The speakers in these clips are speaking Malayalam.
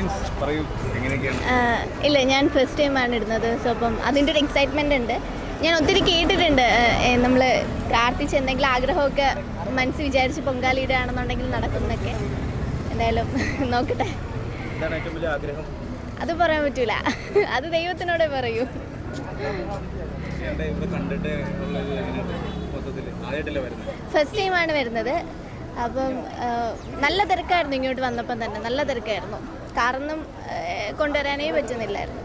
എക്സ്പീരിയൻസ് പറയൂ എങ്ങനെയൊക്കെയാണ്? ഇല്ല ഞാൻ ഫസ്റ്റ് ടൈം ആണ് ഇടുന്നത്. സോ അപ്പം അതിന്റെ ഒരു എക്സൈറ്റ്മെന്റ് ഉണ്ട്. ഞാൻ ഒത്തിരി കേട്ടിട്ടുണ്ട്. നമ്മൾ പ്രാർത്ഥിച്ച് എന്തെങ്കിലും ആഗ്രഹമൊക്കെ മനസ്സ് വിചാരിച്ച് പൊങ്കാലിടുകയാണെന്നുണ്ടെങ്കിൽ നടക്കുന്നൊക്കെ എന്തായാലും നോക്കട്ടെ. അത് പറയാൻ പറ്റൂല. അത് ദൈവത്തിനോടെ പറയൂ. ഫസ്റ്റ് ടൈമാണ് വരുന്നത്? അപ്പം നല്ല തിരക്കായിരുന്നു ഇങ്ങോട്ട് വന്നപ്പം തന്നെ. നല്ല തിരക്കായിരുന്നു. കാറൊന്നും കൊണ്ടുവരാനേ പറ്റുന്നില്ലായിരുന്നു.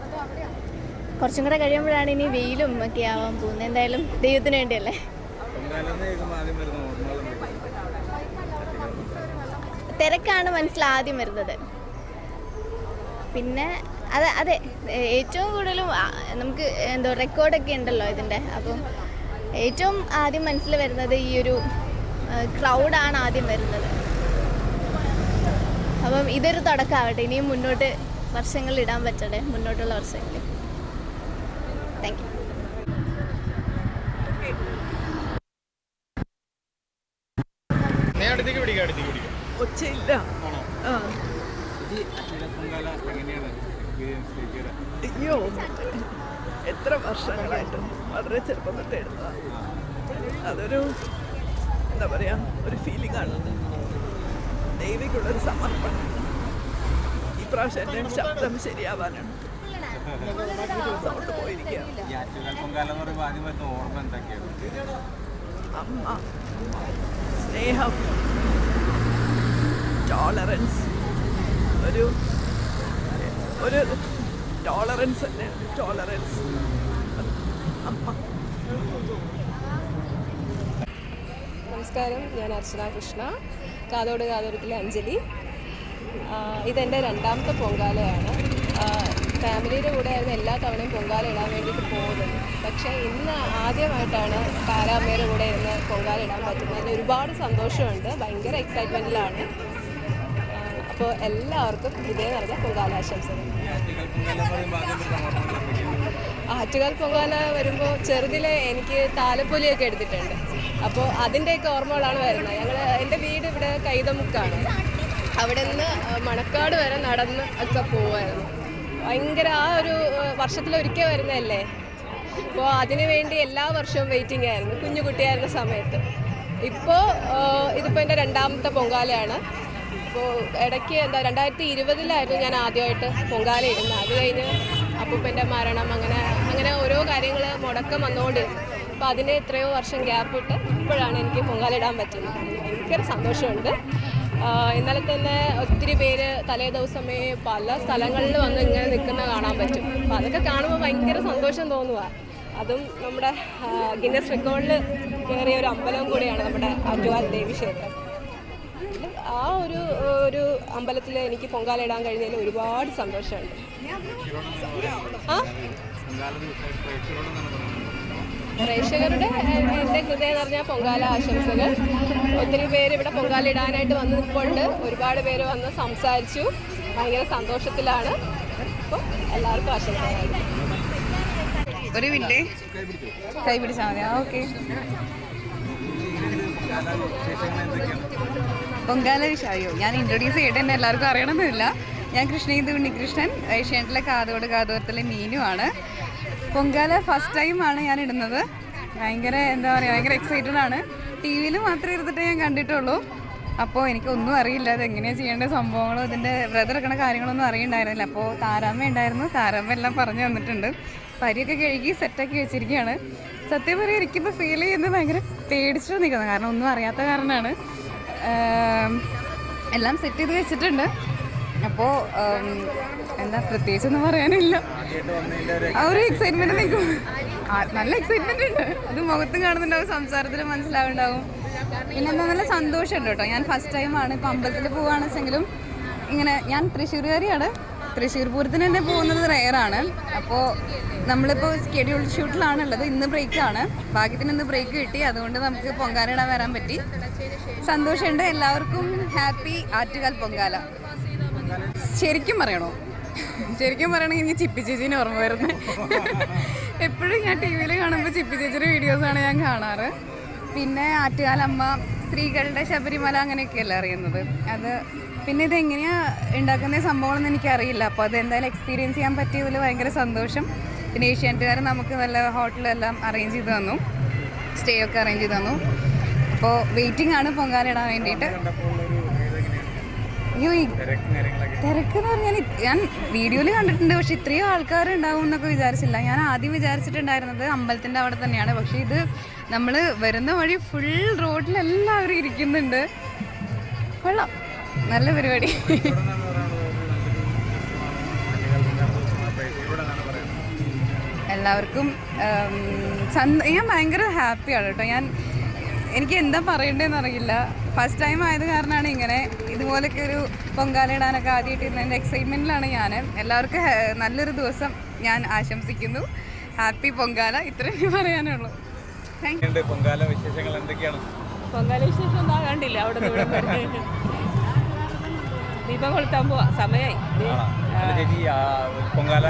കുറച്ചും കൂടെ കഴിയുമ്പോഴാണ് ഇനി വെയിലും ഒക്കെ ആവാൻ പോകുന്നത്. എന്തായാലും ദൈവത്തിന് വേണ്ടിയല്ലേ? തിരക്കാണ് മനസ്സിൽ ആദ്യം വരുന്നത്. പിന്നെ അതെ അതെ ഏറ്റവും കൂടുതലും നമുക്ക് എന്തോ റെക്കോർഡൊക്കെ ഉണ്ടല്ലോ ഇതിന്റെ. അപ്പം ഏറ്റവും ആദ്യം മനസ്സിൽ വരുന്നത് ഈ ഒരു ക്രൗഡാണ് ആദ്യം വരുന്നത്. അപ്പം ഇതൊരു തുടക്കമാവട്ടെ ഇനിയും മുന്നോട്ട് വർഷങ്ങളിൽ ഇടാൻ പറ്റട്ടെ. മുന്നോട്ടുള്ള വർഷങ്ങളിൽ. താങ്ക് യു അയ്യോ. എത്ര വർഷങ്ങളായിട്ട് വളരെ ചെറുപ്പം തൊട്ട് എഴുതുക അതൊരു എന്താ പറയാ ഒരു ഫീലിംഗ് ആണ്. ദൈവിക്കുള്ളൊരു സമർപ്പണം. ഇപ്രാവശ്യം പ്രാവശ്യം എന്റെ ശബ്ദം ശരിയാവാനാണ്. സൗണ്ട് പോയിരിക്കുക ഈ ആറ്റുകാൽ പൊങ്കാല ആദ്യം വരുന്ന ഓർമ്മ എന്തൊക്കെയാണ് അമ്മ സ്നേഹം ടോളറൻസ് ഒരു ഒരു ടോളറൻസ് തന്നെ ടോളറൻസ് അമ്മ. നമസ്കാരം ഞാൻ അർച്ചന കൃഷ്ണ. കാതോട് കാതോരത്തിലെ അഞ്ജലി. ഇതെന്റെ രണ്ടാമത്തെ പൊങ്കാലയാണ്. ഫാമിലിയുടെ കൂടെ ആയിരുന്നു എല്ലാ തവണയും പൊങ്കാല ഇടാൻ വേണ്ടിയിട്ട് പോകുന്നത്. പക്ഷേ ഇന്ന് ആദ്യമായിട്ടാണ് പാരാമ്മയുടെ കൂടെ ഇരുന്ന് പൊങ്കാല ഇടാൻ പറ്റുന്നത്. അതിന് ഒരുപാട് സന്തോഷമുണ്ട്. ഭയങ്കര എക്സൈറ്റ്മെന്റിലാണ് അപ്പോൾ എല്ലാവർക്കും ഇതേ നിറഞ്ഞ പൊങ്കാലാശംസകൾ. ആറ്റുകാൽ പൊങ്കാല വരുമ്പോൾ ചെറുതിലെ എനിക്ക് താലപ്പൊലിയൊക്കെ എടുത്തിട്ടുണ്ട്. അപ്പോൾ അതിന്റെയൊക്കെ ഓർമ്മകളാണ് വരുന്നത്. ഞങ്ങൾ എന്റെ വീട് ഇവിടെ കൈതമുക്കാണ്. അവിടെ നിന്ന് മണക്കാട് വരെ നടന്ന് ഒക്കെ പോവായിരുന്നു. ഭയങ്കര ആ ഒരു വർഷത്തിലൊരിക്കൽ വരുന്നതല്ലേ? അപ്പോൾ അതിനു വേണ്ടി എല്ലാ വർഷവും വെയിറ്റിംഗ് ആയിരുന്നു കുഞ്ഞു കുട്ടിയായിരുന്ന സമയത്ത്. ഇപ്പോൾ ഇതിപ്പോൾ എന്റെ രണ്ടാമത്തെ പൊങ്കാലയാണ്. അപ്പോൾ ഇടയ്ക്ക് എന്താ രണ്ടായിരത്തി ഇരുപതിലായിരുന്നു ഞാൻ ആദ്യമായിട്ട് പൊങ്കാല ഇടുന്നത്. അത് കഴിഞ്ഞ് അപ്പൂപ്പന്റെ മരണം അങ്ങനെ അങ്ങനെ ഓരോ കാര്യങ്ങൾ മുടക്കം വന്നുകൊണ്ടിരുന്നു അപ്പോൾ അതിന് എത്രയോ വർഷം ഗ്യാപ്പ് ഇട്ട് ഇപ്പോഴാണ് എനിക്ക് പൊങ്കാല ഇടാൻ പറ്റുന്നത്. ഭയങ്കര സന്തോഷമുണ്ട്. ഇന്നലെ തന്നെ ഒത്തിരി പേര് തലേ ദിവസമേ പല സ്ഥലങ്ങളിൽ വന്ന് ഇങ്ങനെ നിൽക്കുന്ന കാണാൻ പറ്റും. അപ്പോൾ അതൊക്കെ കാണുമ്പോൾ ഭയങ്കര സന്തോഷം തോന്നുക അതും നമ്മുടെ ഗിന്നസ് റെക്കോർഡിൽ കയറിയ ഒരു അമ്പലം കൂടിയാണ് നമ്മുടെ ആറ്റുകാൽ ദേവി ക്ഷേത്രം. ആ ഒരു ഒരു അമ്പലത്തിൽ എനിക്ക് പൊങ്കാല ഇടാൻ കഴിഞ്ഞതിൽ ഒരുപാട് സന്തോഷമുണ്ട്. ആ? പ്രേക്ഷകരോട് എന്റെ ഹൃദയം നിറഞ്ഞ പൊങ്കാല ആശംസകൾ. ഒത്തിരി പേര് ഇവിടെ പൊങ്കാല ഇടാനായിട്ട് വന്ന് നിൽപ്പുണ്ട് ഒരുപാട് പേര് വന്ന് സംസാരിച്ചു. ഭയങ്കര സന്തോഷത്തിലാണ്. അപ്പോൾ എല്ലാവർക്കും ആശംസകൾ. ഒരു മിനിറ്റ്. കൈ പിടിച്ചാൽ മതി. ഓക്കെ. പൊങ്കാല വിഷായോ? ഞാൻ ഇൻട്രൊഡ്യൂസ് ചെയ്യട്ടെ എന്നെ എല്ലാവർക്കും അറിയണമെന്നില്ല. ഞാൻ കൃഷ്ണീത് ഉണ്ണികൃഷ്ണൻ ഏഷ്യാനെറ്റിലെ കാതോട് കാതോരത്തിലെ മീനുമാണ് പൊങ്കാല ഫസ്റ്റ് ടൈം ആണ് ഞാൻ ഇടുന്നത്. ഭയങ്കര എന്താ പറയുക ഭയങ്കര എക്സൈറ്റഡ് ആണ്. ടി വിയിൽ മാത്രം ഇരുന്നിട്ട് ഞാൻ കണ്ടിട്ടുള്ളൂ. അപ്പോൾ എനിക്കൊന്നും അറിയില്ല അത് എങ്ങനെയാണ് ചെയ്യേണ്ട സംഭവങ്ങളോ ഇതിന്റെ വ്രതം എടുക്കണ കാര്യങ്ങളൊന്നും അറിയണ്ടായിരുന്നില്ല. അപ്പോൾ താരാമ്മ ഉണ്ടായിരുന്നു താരാമ്മ എല്ലാം പറഞ്ഞു തന്നിട്ടുണ്ട്. പരിയൊക്കെ കഴുകി സെറ്റാക്കി വെച്ചിരിക്കുകയാണ്. സത്യം പറയുക എനിക്കിപ്പോൾ ഫീൽ ചെയ്യുന്നത് ഭയങ്കര പേടിച്ചിട്ട് നിൽക്കുന്നത് കാരണം ഒന്നും അറിയാത്ത കാരണമാണ്. എല്ലാം സെറ്റ് ചെയ്ത് വെച്ചിട്ടുണ്ട്. അപ്പോൾ എന്താ പ്രത്യേകിച്ച് ഒന്നും പറയാനില്ല ഒരു എക്സൈറ്റ്മെന്റ് നിൽക്കും. നല്ല എക്സൈറ്റ്മെന്റ് ഉണ്ട്. അത് മുഖത്തും കാണുന്നുണ്ടാവും സംസാരത്തിലും മനസ്സിലാവുണ്ടാവും. പിന്നെ എന്താ നല്ല സന്തോഷമുണ്ട് കേട്ടോ. ഞാൻ ഫസ്റ്റ് ടൈമാണ് ഇപ്പം അമ്പലത്തിൽ പോവുകയാണെച്ചെങ്കിലും ഇങ്ങനെ ഞാൻ തൃശ്ശൂർകാരിയാണ് തൃശ്ശൂർ പൂരത്തിന് തന്നെ പോകുന്നത് റെയറാണ് അപ്പോൾ നമ്മളിപ്പോൾ സ്കെഡ്യൂൾ ഷൂട്ടിലാണുള്ളത് ഇന്ന് ബ്രേക്കാണ് ഭാഗ്യത്തിന് ഇന്ന് ബ്രേക്ക് കിട്ടി. അതുകൊണ്ട് നമുക്ക് പൊങ്കാലയിടാൻ വരാൻ പറ്റി. സന്തോഷമുണ്ട്. എല്ലാവർക്കും ഹാപ്പി ആറ്റുകാൽ പൊങ്കാല. ശരിക്കും പറയണോ? ശരിക്കും പറയണെങ്കിൽ എനിക്ക് ചിപ്പി ചേച്ചീനെ ഓർമ്മ വരുന്നത് എപ്പോഴും ഞാൻ ടി വിയിൽ കാണുമ്പോൾ ചിപ്പി ചേച്ചിയുടെ വീഡിയോസാണ് ഞാൻ കാണാറ്. പിന്നെ ആറ്റുകാലമ്മ സ്ത്രീകളുടെ ശബരിമല അങ്ങനെയൊക്കെയല്ലേ അറിയുന്നത്. അത് പിന്നെ ഇത് എങ്ങനെയാ ഉണ്ടാക്കുന്ന സംഭവമെന്ന് എനിക്കറിയില്ല. അപ്പോൾ അത് എന്തായാലും എക്സ്പീരിയൻസ് ചെയ്യാൻ പറ്റിയതിൽ ഭയങ്കര സന്തോഷം. പിന്നെ ഏഷ്യാനെറ്റുകാർ നമുക്ക് നല്ല ഹോട്ടലെല്ലാം അറേഞ്ച് ചെയ്ത് തന്നു. സ്റ്റേ ഒക്കെ അറേഞ്ച് ചെയ്ത് തന്നു. അപ്പോൾ വെയിറ്റിംഗ് ആണ് പൊങ്കാലിടാൻ വേണ്ടിയിട്ട്. അയ്യോ തിരക്ക് എന്ന് പറഞ്ഞാൽ ഞാൻ വീഡിയോയിൽ കണ്ടിട്ടുണ്ട് പക്ഷെ ഇത്രയും ആൾക്കാർ ഉണ്ടാവും എന്നൊക്കെ വിചാരിച്ചില്ല. ഞാൻ ആദ്യം വിചാരിച്ചിട്ടുണ്ടായിരുന്നത് അമ്പലത്തിന്റെ അവിടെ തന്നെയാണ്. പക്ഷേ ഇത് നമ്മൾ വരുന്ന വഴി ഫുൾ റോഡിൽ എല്ലാവരും ഇരിക്കുന്നുണ്ട്. കൊള്ളാം. നല്ല പരിപാടി. എല്ലാവർക്കും ഞാൻ ഭയങ്കര ഹാപ്പിയാണ് കേട്ടോ. ഞാൻ എനിക്ക് എന്താ പറയണ്ടതെന്ന് അറിയില്ല. ഫസ്റ്റ് ടൈം ആയത് കാരണമാണ് ഇങ്ങനെ ഇതുപോലൊക്കെ ഒരു പൊങ്കാല ഇടാനൊക്കെ ആദ്യമായിട്ട് ഇരുന്നതിന്റെ എക്സൈറ്റ്മെന്റിലാണ് ഞാൻ എല്ലാവർക്കും നല്ലൊരു ദിവസം ഞാൻ ആശംസിക്കുന്നു. ഹാപ്പി പൊങ്കാല. ഇത്രയും പറയാനുള്ളൂ. പൊങ്കാല വിശേഷങ്ങൾ എന്തൊക്കെയാണ്? പൊങ്കാല വിശേഷം ഒന്നും കണ്ടില്ല അവിടെ. ദീപം കൊളുത്താൻ പോവാ. സമയമായി ആ, പൊങ്കാല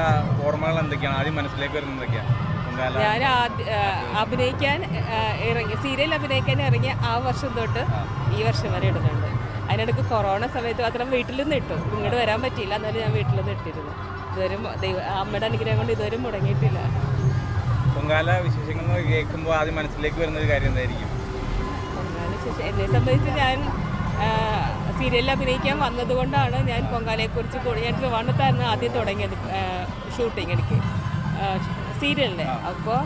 ഓർമ്മകൾ എന്തൊക്കെയാണ്? ആദ്യം മനസ്സിലേക്ക് വരുന്നത് എന്തൊക്കെയാണ്? ഞാൻ അഭിനയിക്കാൻ ഇറങ്ങി സീരിയൽ അഭിനയിക്കാൻ ഇറങ്ങിയ ആ വർഷം തൊട്ട് ഈ വർഷം വരെ ഇടുന്നുണ്ട്. അതിനിടയ്ക്ക് കൊറോണ സമയത്ത് മാത്രം വീട്ടിൽ നിന്ന് ഇട്ടു. ഇങ്ങോട്ട് വരാൻ പറ്റിയില്ല എന്നാലും ഞാൻ വീട്ടിൽ നിന്ന് ഇട്ടിരുന്നു. ഇതുവരെ ദൈവ അമ്മയുടെ അനുഗ്രഹം കൊണ്ട് ഇതുവരെ മുടങ്ങിയിട്ടില്ല. പൊങ്കാല വിശേഷങ്ങൾ കേൾക്കുമ്പോൾ ആദ്യം മനസ്സിലേക്ക് വരുന്ന ഒരു കാര്യം എന്തായിരിക്കും? പൊങ്കാല വിശേഷം എന്നെ സംബന്ധിച്ച് ഞാൻ സീരിയലിൽ അഭിനയിക്കാൻ വന്നതുകൊണ്ടാണ് ഞാൻ പൊങ്കാലയെക്കുറിച്ച് കൂടുതൽ ഞാൻ ട്രിവാണ്ടത്തായിരുന്നു ആദ്യം തുടങ്ങിയത് ഷൂട്ടിങ് എനിക്ക്. സീരിയലിന്റെ അപ്പോൾ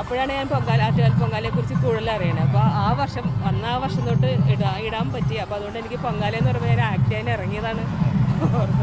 അപ്പോഴാണ് ഞാൻ പൊങ്കാല ആറ്റുകാൽ പൊങ്കാലയെ കുറിച്ച് കൂടുതൽ അറിയണത് അപ്പോൾ ആ വർഷം വന്ന ആ വർഷം തൊട്ട് ഇടാ ഇടാൻ പറ്റി. അപ്പോൾ അതുകൊണ്ട് എനിക്ക് പൊങ്കാല എന്ന് പറയുമ്പോൾ ഞാൻ ആക്ട് ചെയ്യാൻ ഇറങ്ങിയതാണ്. ഓർമ്മ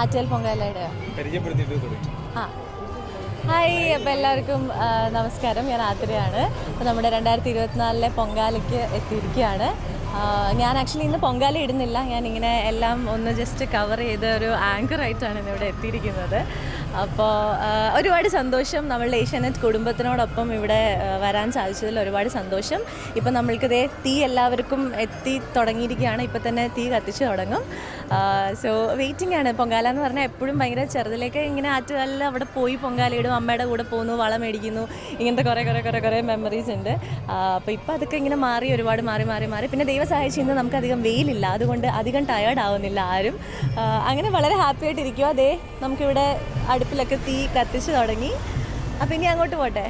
ആറ്റൽ പൊങ്കാലയുടെ. ആ. ഹായ് അപ്പോൾ എല്ലാവർക്കും നമസ്കാരം. ഞാൻ ആതിരയാണ്. അപ്പോൾ നമ്മുടെ രണ്ടായിരത്തി ഇരുപത്തിനാലിലെ പൊങ്കാലയ്ക്ക് എത്തിയിരിക്കുകയാണ്. ഞാൻ ആക്ച്വലി ഇന്ന് പൊങ്കാല ഇടുന്നില്ല. ഞാനിങ്ങനെ എല്ലാം ഒന്ന് ജസ്റ്റ് കവർ ചെയ്ത ഒരു ആങ്കറായിട്ടാണ് ഇന്നിവിടെ എത്തിയിരിക്കുന്നത്. അപ്പോൾ ഒരുപാട് സന്തോഷം നമ്മളുടെ ഏഷ്യാനെറ്റ് കുടുംബത്തിനോടൊപ്പം ഇവിടെ വരാൻ സാധിച്ചതിൽ ഒരുപാട് സന്തോഷം. ഇപ്പം നമ്മൾക്കിതേ തീ എല്ലാവർക്കും എത്തി തുടങ്ങിയിരിക്കുകയാണ്. ഇപ്പം തന്നെ തീ കത്തിച്ച് തുടങ്ങും. സോ വെയിറ്റിംഗ് ആണ്. പൊങ്കാല എന്ന് പറഞ്ഞാൽ എപ്പോഴും ഭയങ്കര ചെറുതിലേക്ക് ഇങ്ങനെ ആറ്റുകാലിൽ അവിടെ പോയി പൊങ്കാല ഇടും. അമ്മയുടെ കൂടെ പോകുന്നു വളം മേടിക്കുന്നു. ഇങ്ങനത്തെ കുറേ കുറേ കുറേ കുറേ മെമ്മറീസ് ഉണ്ട്. അപ്പോൾ ഇപ്പം അതൊക്കെ ഇങ്ങനെ മാറി ഒരുപാട് മാറി മാറി മാറി. പിന്നെ ദൈവ സഹായിച്ച് ഇന്ന് നമുക്ക് അധികം വെയിലില്ല. അതുകൊണ്ട് അധികം ടയേർഡ് ആവുന്നില്ല ആരും. അങ്ങനെ വളരെ ഹാപ്പി ആയിട്ടിരിക്കുക അതേ നമുക്കിവിടെ അടുപ്പിലൊക്കെ തീ കത്തിച്ചു തുടങ്ങി. അപ്പോൾ ഇനി അങ്ങോട്ട് പോട്ടെ?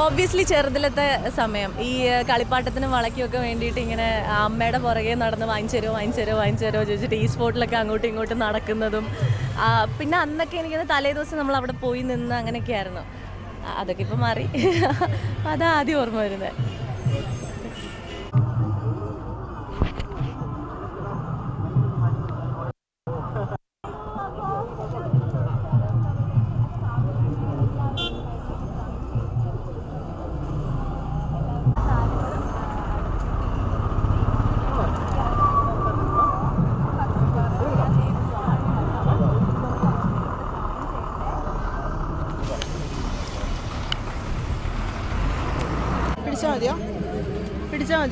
ഓബിയസ്ലി ചെറുതിലത്തെ സമയം. ഈ കളിപ്പാട്ടത്തിനും വളയ്ക്കുമൊക്കെ വേണ്ടിയിട്ട് ഇങ്ങനെ അമ്മയുടെ പുറകെ നടന്ന് വാങ്ങിച്ചു തരുമോ വാങ്ങിച്ചു തരുമോ വാങ്ങിച്ചു തരുമോ ചോദിച്ചിട്ട് ഈ സ്പോട്ടിലൊക്കെ അങ്ങോട്ടും ഇങ്ങോട്ടും നടക്കുന്നതും. പിന്നെ അന്നൊക്കെ എനിക്ക് തലേ ദിവസം നമ്മൾ അവിടെ പോയി നിന്ന് അങ്ങനെയൊക്കെ ആയിരുന്നു അതൊക്കെ ഇപ്പം മാറി. അതാ ആദ്യം ഓർമ്മ വരുന്നത്.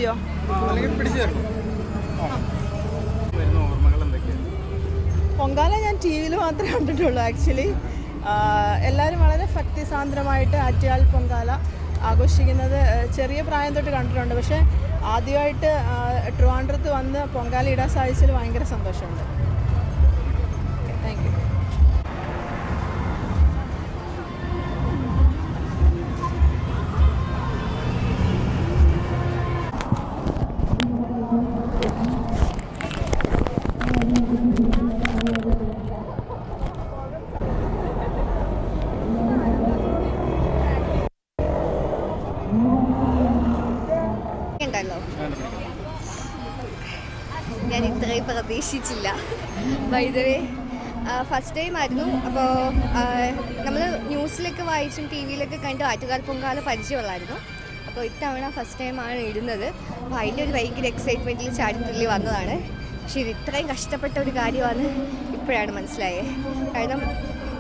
മതിയോ? പൊങ്കാല ഞാൻ ടി വിയിൽ മാത്രമേ കണ്ടിട്ടുള്ളൂ ആക്ച്വലി എല്ലാവരും വളരെ ഭക്തിസാന്ദ്രമായിട്ട് ആറ്റുകാൽ പൊങ്കാല ആഘോഷിക്കുന്നത് ചെറിയ പ്രായം തൊട്ട് കണ്ടിട്ടുണ്ട്. പക്ഷേ ആദ്യമായിട്ട് ട്രിവാൻഡ്രത്ത് വന്ന് പൊങ്കാല ഇടാൻ സാധിച്ചതിൽ ഭയങ്കര സന്തോഷമുണ്ട്. പ്രതീക്ഷിച്ചില്ല. വൈദവേ ഫസ്റ്റ് ടൈം ആയിരുന്നു. അപ്പോൾ നമ്മൾ ന്യൂസിലൊക്കെ വായിച്ചും ടി വിയിലൊക്കെ കണ്ട് ആറ്റുകാൽ പൊങ്കാല പരിചയമുള്ളായിരുന്നു. അപ്പോൾ ഇത്തവണ ഫസ്റ്റ് ടൈമാണ് ഇടുന്നത്. അപ്പോൾ അതിന്റെ ഒരു ഭയങ്കര എക്സൈറ്റ്മെന്റിൽ ചാടിത്തുള്ളി വന്നതാണ്. പക്ഷേ ഇത് ഇത്രയും കഷ്ടപ്പെട്ട ഒരു കാര്യമാണ് ഇപ്പോഴാണ് മനസ്സിലായത് കാരണം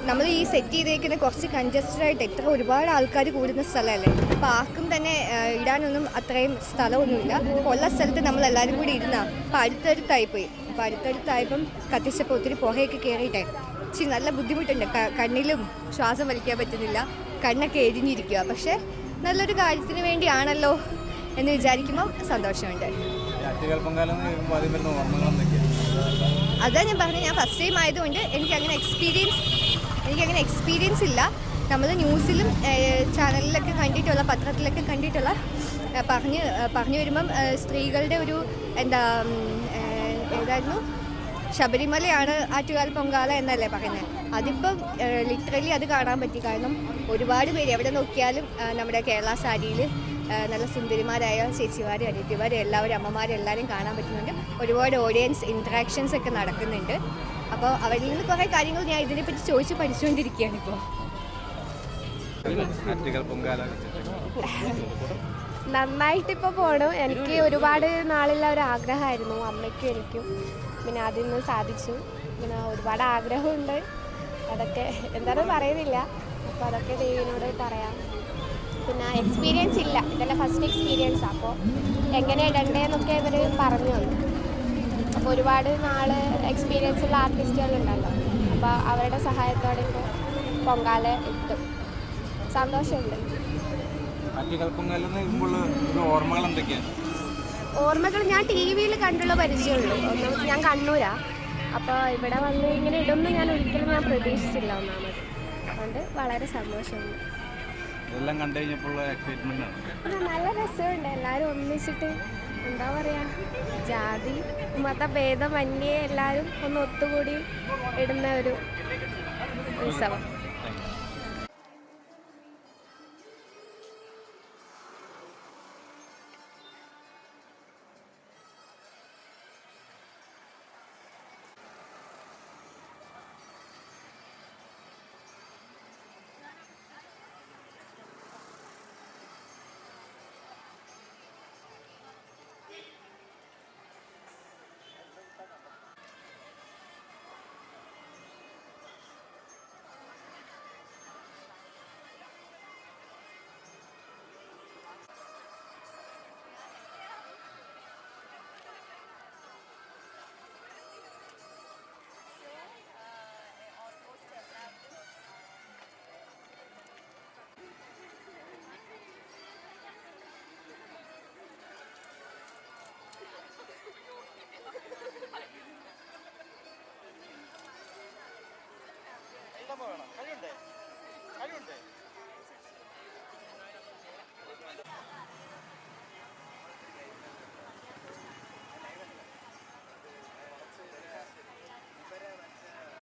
നമ്മൾ ഈ സെറ്റ് ചെയ്തേക്കുന്ന കുറച്ച് കൺജസ്റ്റഡ് ആയിട്ട് എത്ര ഒരുപാട് ആൾക്കാർ കൂടുന്ന സ്ഥലമല്ലേ? അപ്പോൾ ആർക്കും തന്നെ ഇടാനൊന്നും അത്രയും സ്ഥലമൊന്നുമില്ല. ഉള്ള സ്ഥലത്ത് നമ്മൾ എല്ലാവരും കൂടി ഇരുന്നാ. അപ്പോൾ അടുത്തടുത്തായി പോയി അപ്പോൾ കത്തിച്ചപ്പോൾ ഒത്തിരി പുകയൊക്കെ കയറിയിട്ടേ. ഇച്ചിരി നല്ല ബുദ്ധിമുട്ടുണ്ട്. കണ്ണിലും ശ്വാസം വലിക്കാൻ പറ്റുന്നില്ല. കണ്ണൊക്കെ എരിഞ്ഞിരിക്കുക പക്ഷേ നല്ലൊരു കാര്യത്തിന് വേണ്ടിയാണല്ലോ എന്ന് വിചാരിക്കുമ്പോൾ സന്തോഷമുണ്ട്. അതാ ഞാൻ പറഞ്ഞത് ഞാൻ ഫസ്റ്റ് ടൈം ആയതുകൊണ്ട് എനിക്ക് അങ്ങനെ എക്സ്പീരിയൻസ് എനിക്ക് അങ്ങനെ എക്സ്പീരിയൻസ് ഇല്ല. നമ്മൾ ന്യൂസിലും ചാനലിലൊക്കെ കണ്ടിട്ടുള്ള പത്രത്തിലൊക്കെ കണ്ടിട്ടുള്ള പറഞ്ഞ് പറഞ്ഞു വരുമ്പം സ്ത്രീകളുടെ ഒരു എന്താ ഏതായിരുന്നു? ശബരിമലയാണ് ആറ്റുകാൽ പൊങ്കാല എന്നല്ലേ പറയുന്നത് അതിപ്പം ലിറ്ററലി അത് കാണാൻ പറ്റി. കാരണം ഒരുപാട് പേര് എവിടെ നോക്കിയാലും നമ്മുടെ കേരള സാരിയിൽ നല്ല സുന്ദരിമാരായ ചേച്ചിമാർ അനിയത്തിമാരും എല്ലാവരും അമ്മമാരും എല്ലാവരും കാണാൻ പറ്റുന്നുണ്ട്. ഒരുപാട് ഓഡിയൻസ് ഇൻട്രാക്ഷൻസ് ഒക്കെ നടക്കുന്നുണ്ട്. അപ്പോൾ അവരിൽ നിന്ന് കുറേ കാര്യങ്ങൾ ഞാൻ ഇതിനെപ്പറ്റി ചോദിച്ച് പഠിച്ചുകൊണ്ടിരിക്കുകയാണ് ഇപ്പോൾ. നന്നായിട്ട് ഇപ്പോൾ പോകണം എനിക്ക് ഒരുപാട് നാളുള്ള ഒരു ആഗ്രഹമായിരുന്നു. അമ്മയ്ക്കും എനിക്കും. പിന്നെ അതിൽ നിന്ന് സാധിച്ചു. പിന്നെ ഒരുപാട് ആഗ്രഹമുണ്ട്. അതൊക്കെ എന്താണെന്ന് പറയുന്നില്ല. അപ്പോൾ അതൊക്കെ ദൈവനോട് പറയാം. പിന്നെ എക്സ്പീരിയൻസ് ഇല്ല. ഇതെല്ലാം ഫസ്റ്റ് എക്സ്പീരിയൻസ് അപ്പോൾ എങ്ങനെ ഇടണ്ടേന്നൊക്കെ ഇവർ പറഞ്ഞു തന്നു. അപ്പോൾ ഒരുപാട് നാൾ എക്സ്പീരിയൻസ് ഉള്ള ആർട്ടിസ്റ്റുകളുണ്ടല്ലോ അപ്പോൾ അവരുടെ സഹായത്തോടെ ഇപ്പോൾ പൊങ്കാല ഇട്ടു. സന്തോഷമുണ്ട്. ഒരു ഓർമ്മകൾ എന്തൊക്കെയാണ് ഓർമ്മകൾ ഞാൻ ടി വിയിൽ കണ്ടുള്ള പരിചയമുള്ളൂ. ഒന്നും ഞാൻ കണ്ണൂരാ. അപ്പോൾ ഇവിടെ വന്ന് ഇങ്ങനെ ഇടുമെന്ന് ഞാൻ ഒരിക്കലും ഞാൻ പ്രതീക്ഷിച്ചില്ല ഒന്നാമത്. അതുകൊണ്ട് വളരെ സന്തോഷമുണ്ട്. എല്ലാം കണ്ടു കഴിഞ്ഞപ്പോൾ എക്സൈറ്റ്മെന്റ് ആണ്. നല്ല രസമുണ്ട്. എല്ലാവരും ഒന്നിച്ചിട്ട് എന്താ പറയാ ജാതി മത മതഭേദമന്യേ എല്ലാവരും ഒന്ന് ഒത്തുകൂടി ഇടുന്ന ഒരു ഉത്സവം. ക്ഷമ വേണം. കഴിവുണ്ടേ കഴിവുണ്ടേ